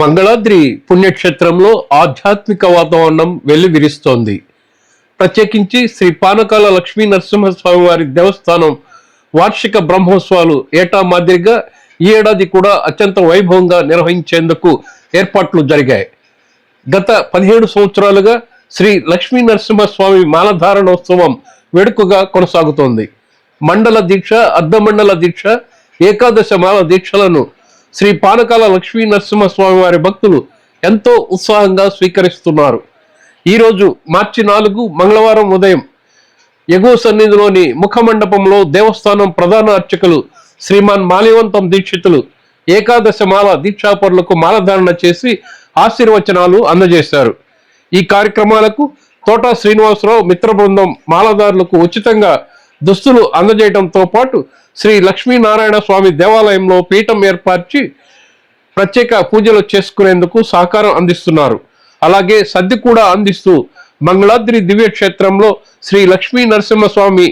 మంగళాద్రి పుణ్యక్షేత్రంలో ఆధ్యాత్మిక వాతావరణం వెల్లివిరుస్తోంది. ప్రత్యేకించి శ్రీ పానకాల లక్ష్మీ నరసింహస్వామి వారి దేవస్థానం వార్షిక బ్రహ్మోత్సవాలు ఏటా మాదిరిగా ఈ ఏడాది కూడా అత్యంత వైభవంగా నిర్వహించేందుకు ఏర్పాట్లు జరిగాయి. గత పదిహేడు సంవత్సరాలుగా శ్రీ లక్ష్మీ నరసింహస్వామి మాలధారణోత్సవం వేడుకగా కొనసాగుతోంది. మండల దీక్ష అర్ధమండల దీక్ష ఏకాదశ మాల దీక్షలను శ్రీ పానకాల లక్ష్మీ నరసింహస్వామి వారి భక్తులు ఎంతో ఉత్సాహంగా స్వీకరిస్తున్నారు. ఈరోజు మార్చి నాలుగు మంగళవారం ఉదయం ఎగువ సన్నిధిలోని ముఖమండపంలో దేవస్థానం ప్రధాన అర్చకులు శ్రీమాన్ మాలివంతం దీక్షితులు ఏకాదశ మాల దీక్షాపరులకు మాలధారణ చేసి ఆశీర్వచనాలు అందజేశారు. ఈ కార్యక్రమాలకు తోటా శ్రీనివాసరావు మిత్ర బృందం మాలదారులకు ఉచితంగా దుస్తులు అందజేయడంతో పాటు శ్రీ లక్ష్మీనారాయణ స్వామి దేవాలయంలో పీఠం ఏర్పరిచి ప్రత్యేక పూజలు చేసుకునేందుకు సహకారం అందిస్తున్నారు. అలాగే సద్ది కూడా అందిస్తూ మంగళాద్రి దివ్య క్షేత్రంలో శ్రీ లక్ష్మీ నరసింహస్వామి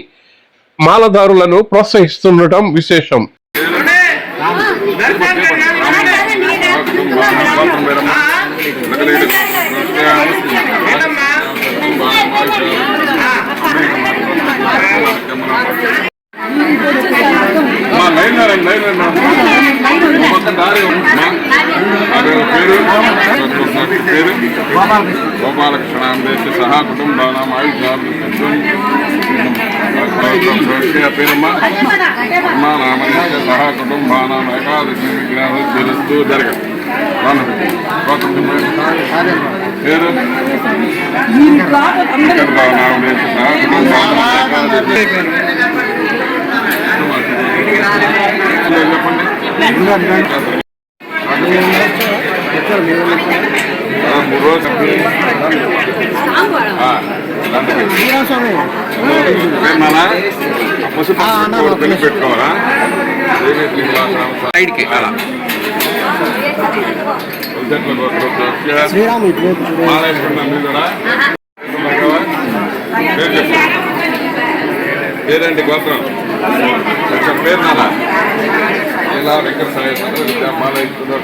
మాలదారులను ప్రోత్సహిస్తుండటం విశేషం లైన్ రండి లైన్ రండి మొత్తం దారి పేరు. పేరు. గోపాలకృష్ణ దేశ సహా కుటుంబానాం ఆయుధాలు పేరమ్మా. నామదేశ సహా కుటుంబానాం ఏకాదశి విగ్రహాలు తెలుస్తూ జరగదు. పేరు. నామదేశ సహా కుటుంబానాం చెప్పండి. పెట్టుకోవాలా సైడ్కి అలా చెప్పండి పేరండి గోత్రం? కొంచెం పేరు నాలా ఇలా వెంకట సాయి విద్యా మాల ఇస్తున్నారు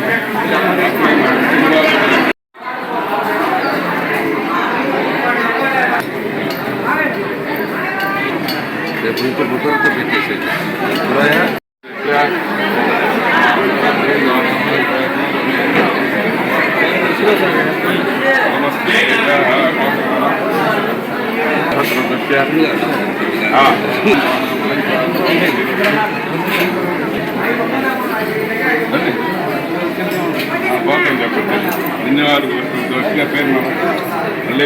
రేపు నుంచి బుద్ధతో పెట్టేసేది ధన్యవాదాలు దోషిగా పేరు మళ్ళీ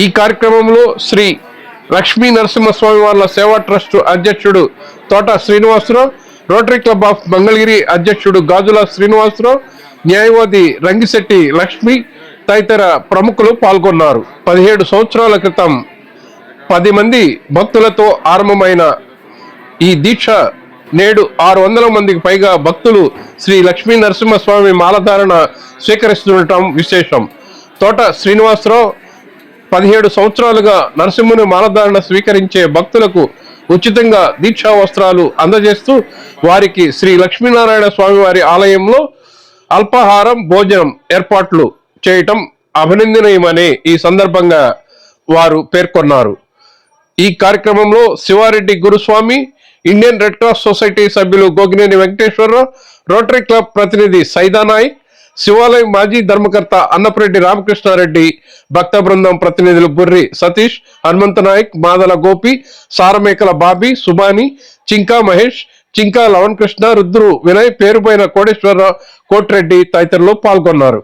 ఈ కార్యక్రమంలో శ్రీ లక్ష్మీ నరసింహస్వామి వాళ్ళ సేవా ట్రస్ట్ అధ్యక్షుడు Thota Srinivasarao rotary club of Mangalagiri అధ్యక్షుడు గాజుల శ్రీనివాసరావు న్యాయవాది రంగిశెట్టి లక్ష్మి తదితర ప్రముఖులు పాల్గొన్నారు. పదిహేడు సంవత్సరాల క్రితం పది మంది భక్తులతో ఆరంభమైన ఈ దీక్ష నేడు ఆరు వందల మందికి పైగా భక్తులు శ్రీ లక్ష్మీ నరసింహస్వామి మాలధారణ స్వీకరిస్తుండటం విశేషం. తోట శ్రీనివాసరావు పదిహేడు సంవత్సరాలుగా నరసింహుని మాలధారణ స్వీకరించే భక్తులకు ఉచితంగా దీక్షా వస్త్రాలు అందజేస్తూ వారికి శ్రీ లక్ష్మీనారాయణ స్వామి వారి ఆలయంలో అల్పాహారం భోజనం ఏర్పాట్లు చేయటం అభినందనీయమని ఈ సందర్భంగా వారు పేర్కొన్నారు. ఈ కార్యక్రమంలో Sivareddy Guruswamy Indian red cross society సభ్యులు గోగినేని వెంకటేశ్వరరావు రోటరీ క్లబ్ ప్రతినిధి సైదానాయక్ శివాలయం మాజీ ధర్మకర్త అన్నపరెడ్డి రామకృష్ణారెడ్డి భక్త బృందం ప్రతినిధులు బుర్రి సతీష్ హనుమంత నాయక్ మాదల గోపి సారమేకల బాబి సుబాని చింకా మహేష్ చింకా లవణ్ కృష్ణ రుద్రు వినయ్ పేరుపైన కోటేశ్వరరావు కోటిరెడ్డి తదితరులు పాల్గొన్నారు.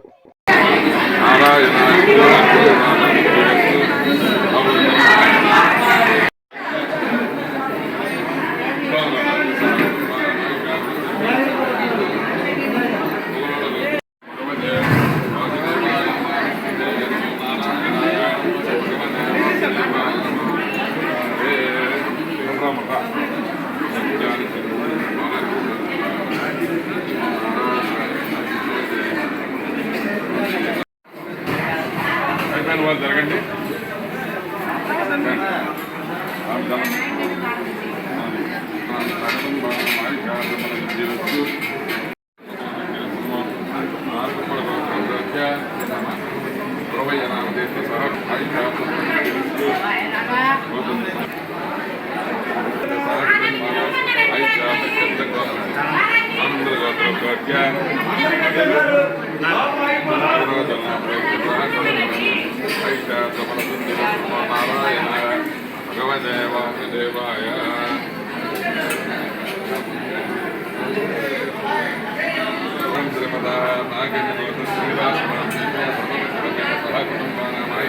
ഭഗവദേവായ ശ്രീമതാ നാഗേന്ദ്ര ശ്രീവാസമാ സഹ കുടുംബാനായി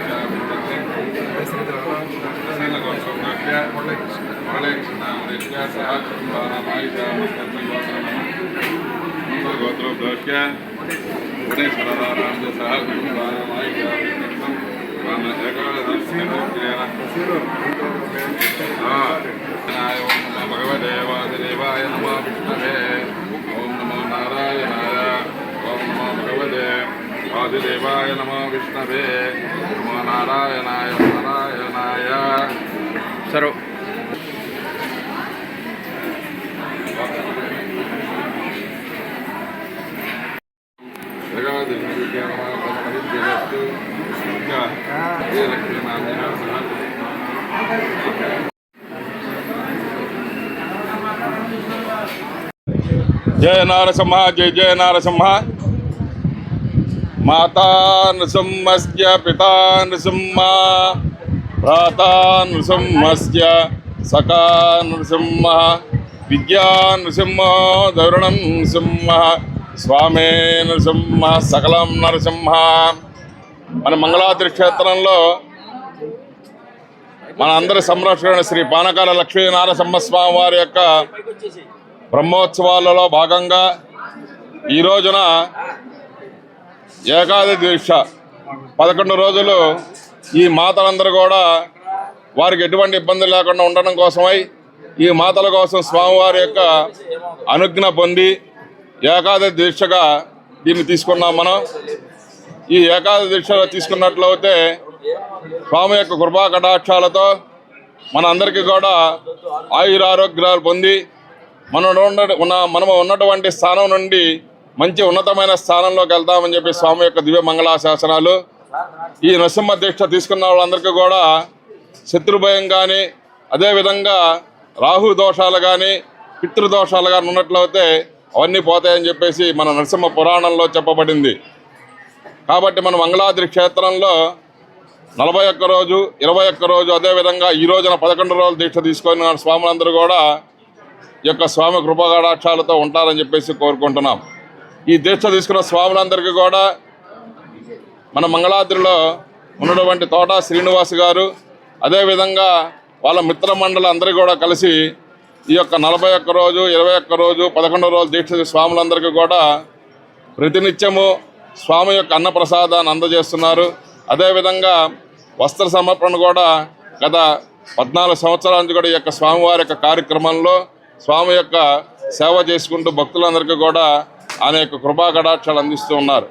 గుణేశ్వరారామ సహ కుటుంబానామాయ భగవదే వాసుదేవాయ నమ విష్ణవే ఓం నమో నారాయణాయ ఓం నమో భగవదే వాసుదేవాయ నమ విష్ణవే నమో నారాయణాయ జయ నారసింహ జయ జయ నారసింహ. మాతా నృసింహస్య పితా నృసింహ. భ్రాతా నృసింహస్య సఖా నృసింహ. విద్యా నృసింహ దరుణం నృసింహ. స్వామే నృసింహ సకలం నరసింహ. మన మంగళాద్రి క్షేత్రంలో మన అందరి సంరక్షణ శ్రీ పానకాల లక్ష్మీ నారసింహస్వామి వారి యొక్క బ్రహ్మోత్సవాలలో భాగంగా ఈ రోజున ఏకాది దీక్ష. పదకొండు రోజులు ఈ మాతలందరూ కూడా వారికి ఎటువంటి ఇబ్బంది లేకుండా ఉండడం కోసమై ఈ మాతల కోసం స్వామివారి యొక్క అనుజ్ఞ పొంది ఏకాది దీక్షగా దీన్ని తీసుకున్నాం మనం. ఈ ఏకాది దీక్ష తీసుకున్నట్లయితే స్వామి యొక్క కృపా కటాక్షాలతో మన అందరికీ కూడా ఆయురారోగ్యాలు పొంది మనం ఉన్న ఉన్న మనము ఉన్నటువంటి స్థానం నుండి మంచి ఉన్నతమైన స్థానంలోకి వెళ్తామని చెప్పి స్వామి యొక్క దివ్య మంగళాశాసనాలు. ఈ నరసింహ దీక్ష తీసుకున్న వాళ్ళందరికీ కూడా శత్రుభయం కానీ అదేవిధంగా రాహు దోషాలు కానీ పితృదోషాలు కానీ ఉన్నట్లయితే అవన్నీ పోతాయని చెప్పేసి మన నరసింహ పురాణంలో చెప్పబడింది. కాబట్టి మన మంగళాద్రి క్షేత్రంలో నలభై ఒక్క రోజు ఇరవై ఒక్క రోజు అదేవిధంగా ఈ రోజున పదకొండు రోజులు దీక్ష తీసుకొని స్వాములందరూ కూడా. యొక్క స్వామి కృపగాడాక్షాలతో ఉంటారని చెప్పేసి కోరుకుంటున్నాం. ఈ దీక్ష తీసుకున్న స్వాములందరికీ కూడా మన మంగళాద్రిలో ఉన్నటువంటి తోట శ్రీనివాస్ గారు అదేవిధంగా వాళ్ళ మిత్ర మండలి కూడా కలిసి ఈ యొక్క నలభై ఒక్క రోజు ఇరవై ఒక్క రోజు పదకొండో రోజు దీక్ష స్వాములందరికీ కూడా ప్రతినిత్యము స్వామి యొక్క అన్నప్రసాదాన్ని అందజేస్తున్నారు. అదేవిధంగా వస్త్ర సమర్పణ కూడా గత పద్నాలుగు సంవత్సరాల నుంచి కూడా ఈ యొక్క స్వామివారి యొక్క కార్యక్రమంలో స్వామి యొక్క సేవ చేసుకుంటూ భక్తులందరికీ కూడా అనేక యొక్క కృపా కటాక్షాలు అందిస్తూ ఉన్నారు.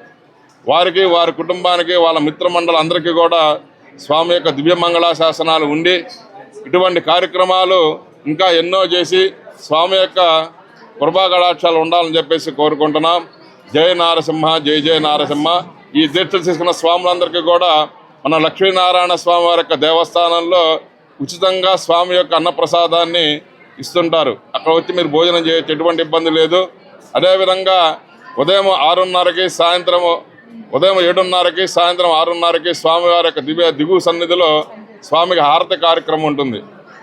వారికి వారి కుటుంబానికి వాళ్ళ మిత్రమండలి అందరికీ కూడా స్వామి యొక్క దివ్యమంగళ శాసనాలు ఉండి ఇటువంటి కార్యక్రమాలు ఇంకా ఎన్నో చేసి స్వామి యొక్క కృపా కటాక్షాలు ఉండాలని చెప్పేసి కోరుకుంటున్నాం. జయ నారసింహ జయ జయ నారసింహ. ఈ దీక్షలు తీసుకున్న స్వాములందరికీ కూడా మన లక్ష్మీనారాయణ స్వామి వారి యొక్క దేవస్థానంలో ఉచితంగా స్వామి యొక్క అన్నప్రసాదాన్ని ఇస్తుంటారు. అక్కడ వచ్చి మీరు భోజనం చేయొచ్చు ఎటువంటి ఇబ్బంది లేదు. అదేవిధంగా ఉదయం ఆరున్నరకి సాయంత్రం ఉదయం ఏడున్నరకి సాయంత్రం ఆరున్నరకి స్వామివారి యొక్క దివ్య దిగు సన్నిధిలో స్వామికి హారతి కార్యక్రమం ఉంటుంది.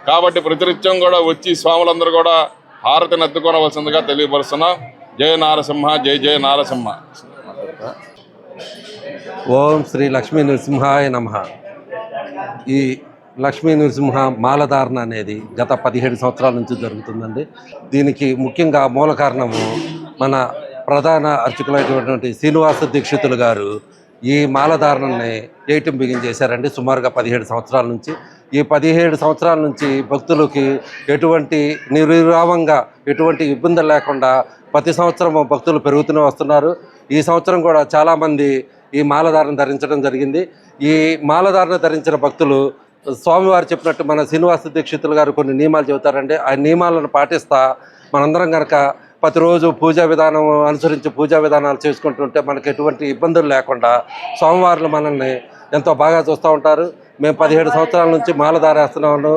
కాబట్టి ప్రతినిత్యం కూడా వచ్చి స్వాములందరూ కూడా హారతిని ఎత్తుకోనవలసిందిగా తెలియపరుస్తున్నాం. జయ నారసింహ జయ జయ నారసింహ. ఓం శ్రీ లక్ష్మీ నరసింహాయ నమ. ఈ లక్ష్మీ నృసింహ మాలధారణ అనేది గత పదిహేడు సంవత్సరాల నుంచి జరుగుతుందండి. దీనికి ముఖ్యంగా మూల కారణము మన ప్రధాన అర్చకులైనటువంటి శ్రీనివాస దీక్షితులు గారు ఈ మాలధారణని ఏయటం బిగించేశారండి సుమారుగా పదిహేడు సంవత్సరాల నుంచి. ఈ పదిహేడు సంవత్సరాల నుంచి భక్తులకి ఎటువంటి నిర్విరామంగా ఎటువంటి ఇబ్బందులు లేకుండా ప్రతి సంవత్సరం భక్తులు పెరుగుతూనే వస్తున్నారు. ఈ సంవత్సరం కూడా చాలామంది ఈ మాలధారణ ధరించడం జరిగింది. ఈ మాలధారణ ధరించిన భక్తులు స్వామివారు చెప్పినట్టు మన శ్రీనివాస దీక్షితులు గారు కొన్ని నియమాలు చెబుతారండి ఆ నియమాలను పాటిస్తా మనందరం కనుక ప్రతిరోజు పూజా విధానం అనుసరించి పూజా విధానాలు చేసుకుంటుంటే మనకు ఎటువంటి ఇబ్బందులు లేకుండా స్వామివారులు మనల్ని ఎంతో బాగా చూస్తూ ఉంటారు. మేము పదిహేడు సంవత్సరాల నుంచి మాలధార వేస్తున్నాము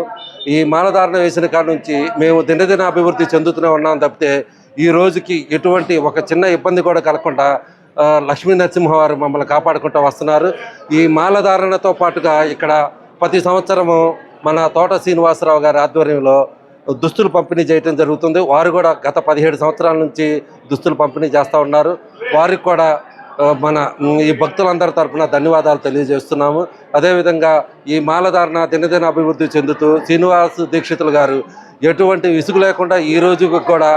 ఈ మాలధారణ వేసిన కాడ నుంచి మేము దినదిన అభివృద్ధి చెందుతూనే ఉన్నాం తప్పితే ఈ రోజుకి ఎటువంటి ఒక చిన్న ఇబ్బంది కూడా కలగకుండా లక్ష్మీ లక్ష్మీ నరసింహవారు మమ్మల్ని కాపాడుకుంటూ వస్తున్నారు. ఈ మాలధారణతో పాటుగా ఇక్కడ ప్రతి సంవత్సరము మన తోట శ్రీనివాసరావు గారి ఆధ్వర్యంలో దుస్తులు పంపిణీ చేయడం జరుగుతుంది. వారు కూడా గత పదిహేడు సంవత్సరాల నుంచి దుస్తులు పంపిణీ చేస్తూ ఉన్నారు. వారికి కూడా మన ఈ భక్తులందరి తరఫున ధన్యవాదాలు తెలియజేస్తున్నాము. అదేవిధంగా ఈ మాలధారణ దినదిన అభివృద్ధి చెందుతూ శ్రీనివాస్ దీక్షితులు గారు ఎటువంటి విసుగు లేకుండా ఈ రోజు కూడా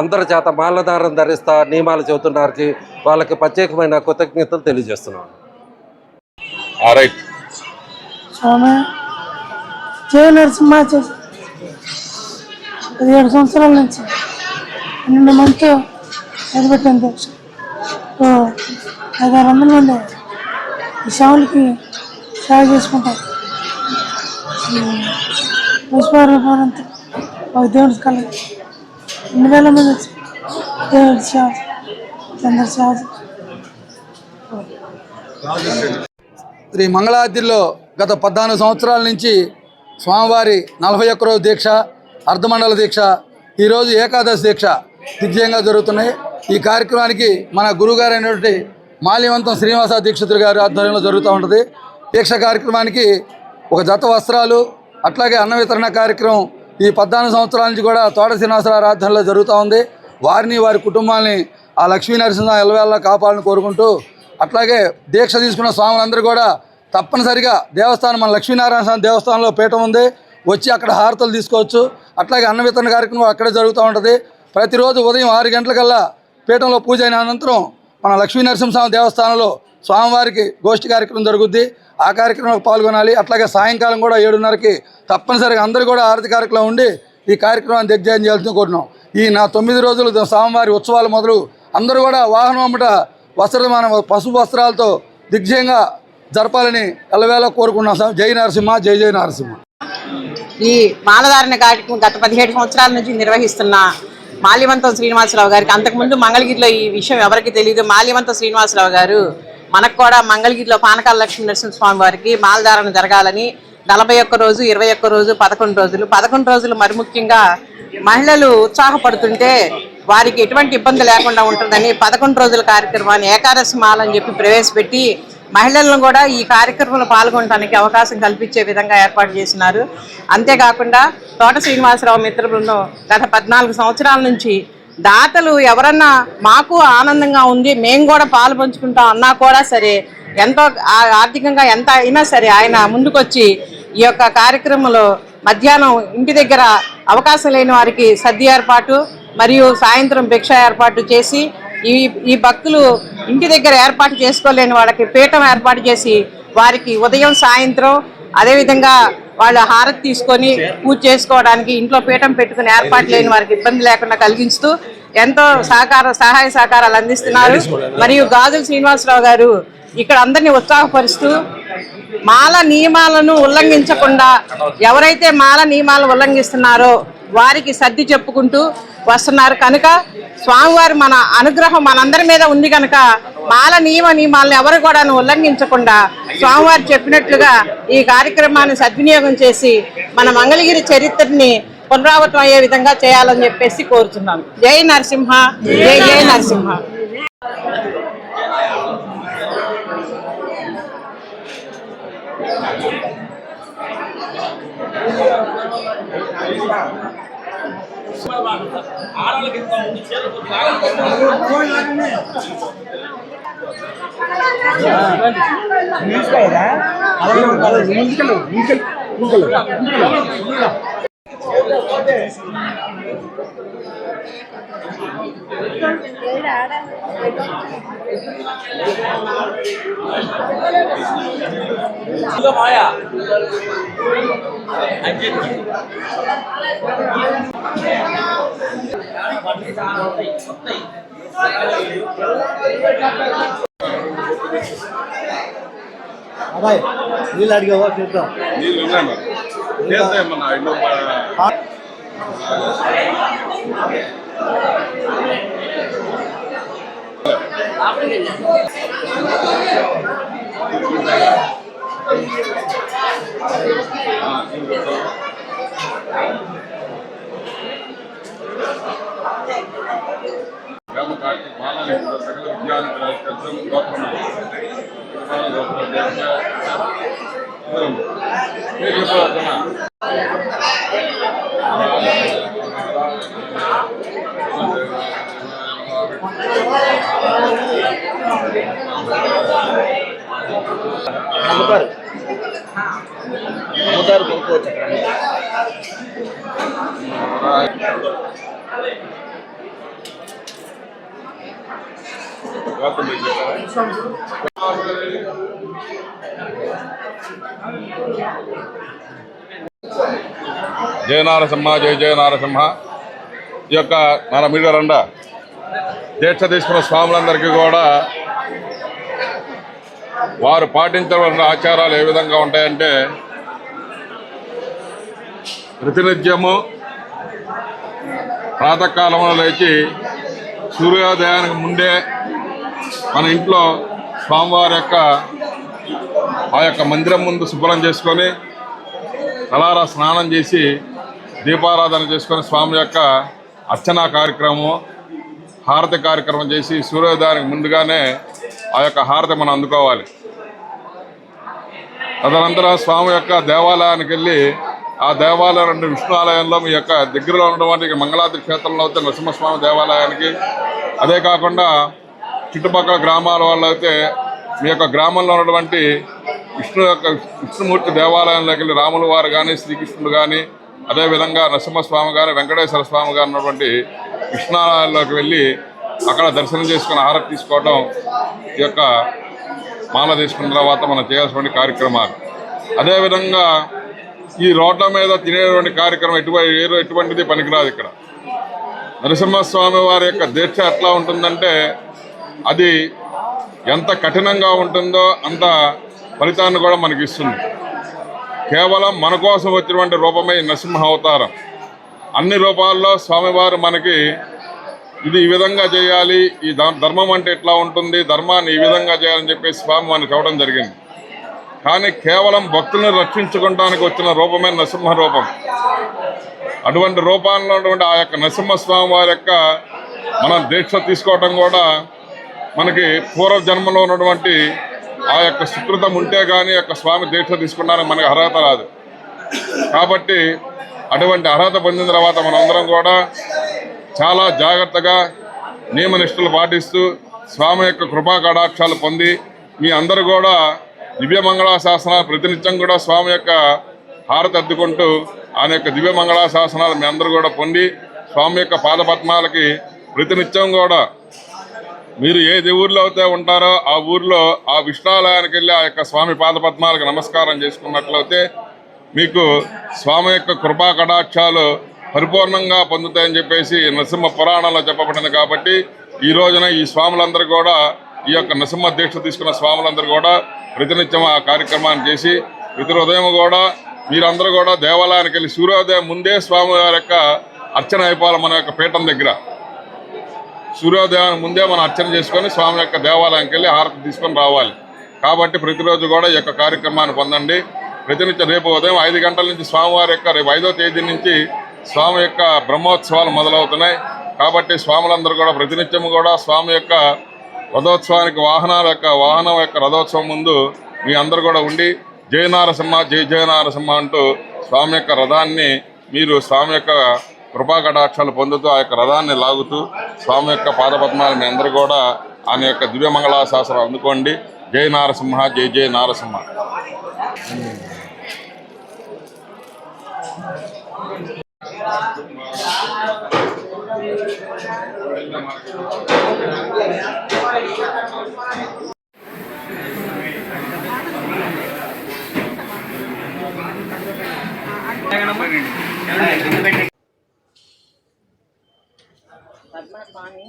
అందరి చేత మాలధారణ ధరిస్తా నియమాలు చెబుతున్నారు. వాళ్ళకి ప్రత్యేకమైన కృతజ్ఞతలు తెలియజేస్తున్నాము. రైట్ జయ నరసింహ చేసి పదిహేడు సంవత్సరాల నుంచి. పన్నెండు మంత్ చదివెట్టాను దీక్ష ఓ ఐదారు వందల మంది ఈ శవులకి సేవ చేసుకుంటారు పుష్పారంతా ఒక దేవుడి కళ రెండు వేల మంది వచ్చి దేవుడి సేవ చంద్ర సేవ శ్రీ మంగళాద్రిలో గత పద్నాలుగు సంవత్సరాల నుంచి స్వామివారి నలభై ఒక్క రోజు దీక్ష అర్ధమండల దీక్ష ఈరోజు ఏకాదశి దీక్ష దిగ్జయంగా జరుగుతున్నాయి. ఈ కార్యక్రమానికి మన గురుగారు అయినటువంటి మాల్యవంతం శ్రీనివాస దీక్షితులు గారి ఆధ్వర్యంలో జరుగుతూ ఉంటుంది. దీక్ష కార్యక్రమానికి ఒక జత వస్త్రాలు అట్లాగే అన్న వితరణ కార్యక్రమం ఈ పద్నాలుగు సంవత్సరాల నుంచి కూడా తోట శ్రీనివాసరావు ఆధ్వర్యంలో జరుగుతూ ఉంది. వారిని వారి కుటుంబాన్ని ఆ లక్ష్మీ నరసింహ ఎలవేళ్ళ కాపాడాలని కోరుకుంటూ అట్లాగే దీక్ష తీసుకున్న స్వాములందరూ కూడా తప్పనిసరిగా దేవస్థానం మన లక్ష్మీనారాయణ స్వామి దేవస్థానంలో పీఠం ఉంది. వచ్చి అక్కడ హారతలు తీసుకోవచ్చు. అట్లాగే అన్న వితరణ కార్యక్రమం అక్కడే జరుగుతూ ఉంటుంది. ప్రతిరోజు ఉదయం ఆరు గంటలకల్లా పీఠంలో పూజ అయిన అనంతరం మన లక్ష్మీ నరసింహస్వామి దేవస్థానంలో స్వామివారికి గోష్ఠి కార్యక్రమం జరుగుద్ది. ఆ కార్యక్రమంలో పాల్గొనాలి. అట్లాగే సాయంకాలం కూడా ఏడున్నరకి తప్పనిసరిగా అందరూ కూడా ఆరతి కార్యక్రమం ఉండి ఈ కార్యక్రమాన్ని దిగ్జయం చేయాల్సింది కోరుతున్నాం. ఈ నా తొమ్మిది రోజులు స్వామివారి ఉత్సవాలు మొదలు అందరూ కూడా వాహనం అమ్మట వస్త్రమాన పసుపు వస్త్రాలతో దిగ్జయంగా జరపాలని ఎల్లవేళ కోరుకున్నాం సార్ జై నరసింహ జై జై నరసింహ. ఈ మాలధారణ కార్యక్రమం గత పదిహేడు సంవత్సరాల నుంచి నిర్వహిస్తున్న మాల్యవంతం శ్రీనివాసరావు గారికి అంతకుముందు మంగళగిరిలో ఈ విషయం ఎవరికి తెలియదు మాల్యవంతం శ్రీనివాసరావు గారు మనకు కూడా మంగళగిరిలో పానకాల లక్ష్మీ నరసింహస్వామి వారికి మాలధారణ జరగాలని నలభై ఒక్క రోజు ఇరవై ఒక్క రోజు పదకొండు రోజులు పదకొండు రోజులు మరి ముఖ్యంగా మహిళలు ఉత్సాహపడుతుంటే వారికి ఎటువంటి ఇబ్బంది లేకుండా ఉంటుందని పదకొండు రోజుల కార్యక్రమాన్ని ఏకాదశి మాలని చెప్పి ప్రవేశపెట్టి మహిళలను కూడా ఈ కార్యక్రమంలో పాల్గొనడానికి అవకాశం కల్పించే విధంగా ఏర్పాటు చేసినారు. అంతేకాకుండా తోట శ్రీనివాసరావు మిత్ర బృందం గత పద్నాలుగు సంవత్సరాల నుంచి దాతలు ఎవరన్నా మాకు ఆనందంగా ఉంది మేము కూడా పాలు పంచుకుంటాం అన్నా కూడా సరే ఎంతో ఆర్థికంగా ఎంత అయినా సరే ఆయన ముందుకొచ్చి ఈ యొక్క కార్యక్రమంలో మధ్యాహ్నం ఇంటి దగ్గర అవకాశం లేని వారికి సద్ది ఏర్పాటు మరియు సాయంత్రం భిక్ష ఏర్పాటు చేసి ఈ ఈ భక్తులు ఇంటి దగ్గర ఏర్పాటు చేసుకోలేని వాళ్ళకి పీఠం ఏర్పాటు చేసి వారికి ఉదయం సాయంత్రం అదేవిధంగా వాళ్ళు హారతి తీసుకొని పూజ చేసుకోవడానికి ఇంట్లో పీఠం పెట్టుకుని ఏర్పాటు లేని వారికి ఇబ్బంది లేకుండా కలిగిస్తూ ఎంతో సహకార సహాయ సహకారాలు అందిస్తున్నారు. మరియు గాజుల శ్రీనివాసరావు గారు ఇక్కడ అందరినీ ఉత్సాహపరుస్తూ మాల నియమాలను ఉల్లంఘించకుండా ఎవరైతే మాల నియమాలు ఉల్లంఘిస్తున్నారో వారికి సర్ది చెప్పుకుంటూ వస్తున్నారు కనుక స్వామివారి మన అనుగ్రహం మనందరి మీద ఉంది కనుక మాల నియమ నియమాలను ఎవరు కూడా ఉల్లంఘించకుండా స్వామివారు చెప్పినట్లుగా ఈ కార్యక్రమాన్ని సద్వినియోగం చేసి మన మంగళగిరి చరిత్రని పునరావృతం అయ్యే విధంగా చేయాలని చెప్పేసి కోరుతున్నాను జై నరసింహ జై జై నరసింహ. మాయా అని చెప్పి అబ్బాయి నీళ్ళు అడిగావా చూద్దాం నీళ్ళు ఉన్నాయి మరి. చేస్తే మన ఇల్లు మన- గ్రామ కార్తీక బాలాజీ సకల విద్యార్థి రాష్ట్రం గోత్రం మీరు చెప్పాలన్నా అమ్ముతారు అమ్ముతారు కొనుక్కోవచ్చు అక్కడ గౌతమ్ మీకు చెప్పారా? జయ నారసింహ జయ జయ నారసింహ. ఈ యొక్క మన మీడరండ దీక్ష తీసుకున్న స్వాములందరికీ కూడా వారు పాటించవలసిన ఆచారాలు ఏ విధంగా ఉంటాయంటే ప్రతినిత్యము ప్రాతకాలంలో లేచి సూర్యోదయానికి ముందే మన ఇంట్లో స్వామివారి యొక్క ఆ యొక్క మందిరం ముందు శుభ్రం చేసుకొని తలారా స్నానం చేసి దీపారాధన చేసుకొని స్వామి యొక్క అర్చనా కార్యక్రమం హారతి కార్యక్రమం చేసి సూర్యోదయానికి ముందుగానే ఆ యొక్క హారతి మనం అందుకోవాలి. తదనంతరం స్వామి యొక్క దేవాలయానికి వెళ్ళి ఆ దేవాలయం రెండు విష్ణు ఆలయంలో మీ యొక్క దగ్గరలో ఉన్నటువంటి మంగళాద్రి క్షేత్రంలో అయితే నరసింహస్వామి దేవాలయానికి. అదే కాకుండా చుట్టుపక్కల గ్రామాల వాళ్ళు అయితే మీ యొక్క గ్రామంలో ఉన్నటువంటి విష్ణు యొక్క విష్ణుమూర్తి దేవాలయంలోకి వెళ్ళి రాములు వారు కానీ శ్రీకృష్ణుడు కానీ అదేవిధంగా నరసింహస్వామి గారు వెంకటేశ్వర స్వామి గారు ఉన్నటువంటి విష్ణాలయంలోకి వెళ్ళి అక్కడ దర్శనం చేసుకుని హారతి తీసుకోవడం ఈ యొక్క మాల తీసుకున్న తర్వాత మనం చేయాల్సిన కార్యక్రమాలు. అదేవిధంగా ఈ రోడ్ల మీద తినేటువంటి కార్యక్రమం ఎటువంటి ఎటువంటిది పనికిరాదు ఇక్కడ. నరసింహస్వామి వారి యొక్క దీక్ష ఎట్లా ఉంటుందంటే అది ఎంత కఠినంగా ఉంటుందో అంత ఫలితాన్ని కూడా మనకి ఇస్తుంది కేవలం మన కోసం వచ్చినటువంటి రూపమే నరసింహ అవతారం. అన్ని రూపాల్లో స్వామివారు మనకి ఇది ఈ విధంగా చేయాలి ఈ ధర్మం అంటే ఎట్లా ఉంటుంది ధర్మాన్ని ఈ విధంగా చేయాలని చెప్పేసి స్వామి మనకి చెప్పడం జరిగింది. కానీ కేవలం భక్తులను రక్షించుకోవడానికి వచ్చిన రూపమే నరసింహ రూపం అటువంటి రూపాల్లో ఉన్నటువంటి ఆ యొక్క నరసింహస్వామి వారి యొక్క మనం దీక్ష తీసుకోవటం కూడా మనకి పూర్వ జన్మలో ఉన్నటువంటి ఆ యొక్క సుకృతం ఉంటే కానీ యొక్క స్వామి దీక్ష తీసుకున్నానికి మనకి అర్హత రాదు. కాబట్టి అటువంటి అర్హత పొందిన తర్వాత మనందరం కూడా చాలా జాగ్రత్తగా నియమనిష్టలు పాటిస్తూ స్వామి యొక్క కృపా కటాక్షాలు పొంది మీ అందరూ కూడా దివ్య మంగళా శాసనాలు ప్రతినిత్యం కూడా స్వామి యొక్క హారతి అద్దుకుంటూ ఆయన యొక్క దివ్య మంగళా శాసనాలు మీ అందరూ కూడా పొంది స్వామి యొక్క పాదపద్మాలకి ప్రతినిత్యం కూడా మీరు ఏ ఊర్లో అయితే ఉంటారో ఆ ఊర్లో ఆ విష్ణాలయానికి వెళ్ళి ఆ యొక్క స్వామి పాదపద్మాలకు నమస్కారం చేసుకున్నట్లయితే మీకు స్వామి యొక్క కృపా కటాక్షాలు పరిపూర్ణంగా పొందుతాయని చెప్పేసి నరసింహ పురాణంలో చెప్పబడింది కాబట్టి ఈ రోజున ఈ స్వాములందరూ కూడా ఈ యొక్క నరసింహ దీక్ష తీసుకున్న స్వాములందరూ కూడా ప్రతినిత్యం ఆ కార్యక్రమాన్ని చేసి ప్రతి ఉదయం కూడా మీరందరూ కూడా దేవాలయానికి వెళ్ళి సూర్యోదయం ముందే స్వామివారి యొక్క అర్చన అయిపోవాలి మన యొక్క పీఠం దగ్గర. సూర్యోదయానికి ముందే మనం అర్చన చేసుకొని స్వామి యొక్క దేవాలయానికి వెళ్ళి హారతి తీసుకొని రావాలి. కాబట్టి ప్రతిరోజు కూడా ఈ యొక్క కార్యక్రమాన్ని పొందండి. ప్రతినిత్యం రేపు ఉదయం ఐదు గంటల నుంచి స్వామివారి యొక్క రేపు ఐదో తేదీ నుంచి స్వామి యొక్క బ్రహ్మోత్సవాలు మొదలవుతున్నాయి. కాబట్టి స్వాములందరూ కూడా ప్రతినిత్యం కూడా స్వామి యొక్క రథోత్సవానికి వాహనాల యొక్క వాహనం యొక్క రథోత్సవం ముందు మీ అందరు కూడా ఉండి జయనారసింహ జయ జయనారసింహ అంటూ స్వామి యొక్క రథాన్ని మీరు స్వామి యొక్క కృపా కటాక్షాలు పొందుతూ ఆ యొక్క రథాన్ని లాగుతూ స్వామి యొక్క పాదపద్మాలు మీ అందరూ కూడా ఆయన యొక్క దివ్యమంగళాశాస్త్రం అందుకోండి జయ నారసింహ జయ జయ నారసింహ Thank you. పద్మస్వామి